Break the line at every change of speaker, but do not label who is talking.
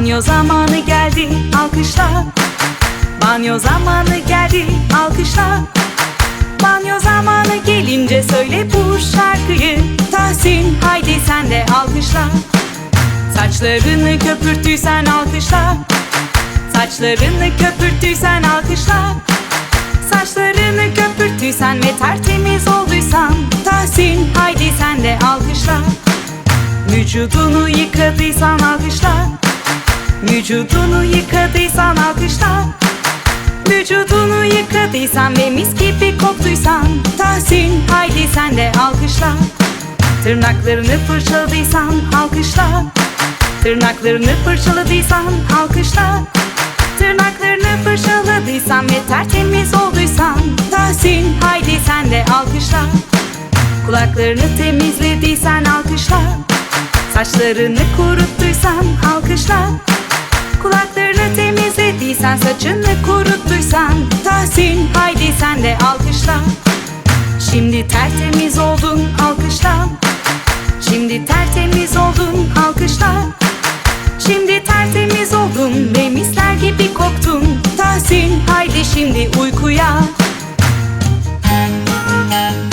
Banyo zamanı geldi alkışla. Banyo zamanı geldi alkışla. Banyo zamanı gelince söyle bu şarkıyı. Tahsin haydi sen de alkışla. Saçlarını köpürttüysen alkışla. Saçlarını köpürttüysen alkışla. Saçlarını köpürttüysen ve tertemiz olduysan. Tahsin haydi sen de alkışla. Vücudunu yıkadıysan alkışla Vücudunu yıkadıysan alkışla. Vücudunu yıkadıysan ve mis gibi koktuysan Tahsin haydi sen de alkışla. Tırnaklarını fırçaladıysan alkışla. Tırnaklarını fırçaladıysan alkışla. Tırnaklarını fırçaladıysan ve tertemiz olduysan Tahsin haydi sen de alkışla. Kulaklarını temizlediysen alkışla. Saçlarını kuruttuysan alkışla Saçını kuruttuysan Tahsin haydi sen de alkışla. Şimdi tertemiz oldun alkışla. Şimdi tertemiz oldun alkışla. Şimdi tertemiz oldun ve misler gibi koktun. Tahsin haydi şimdi uykuya. Müzik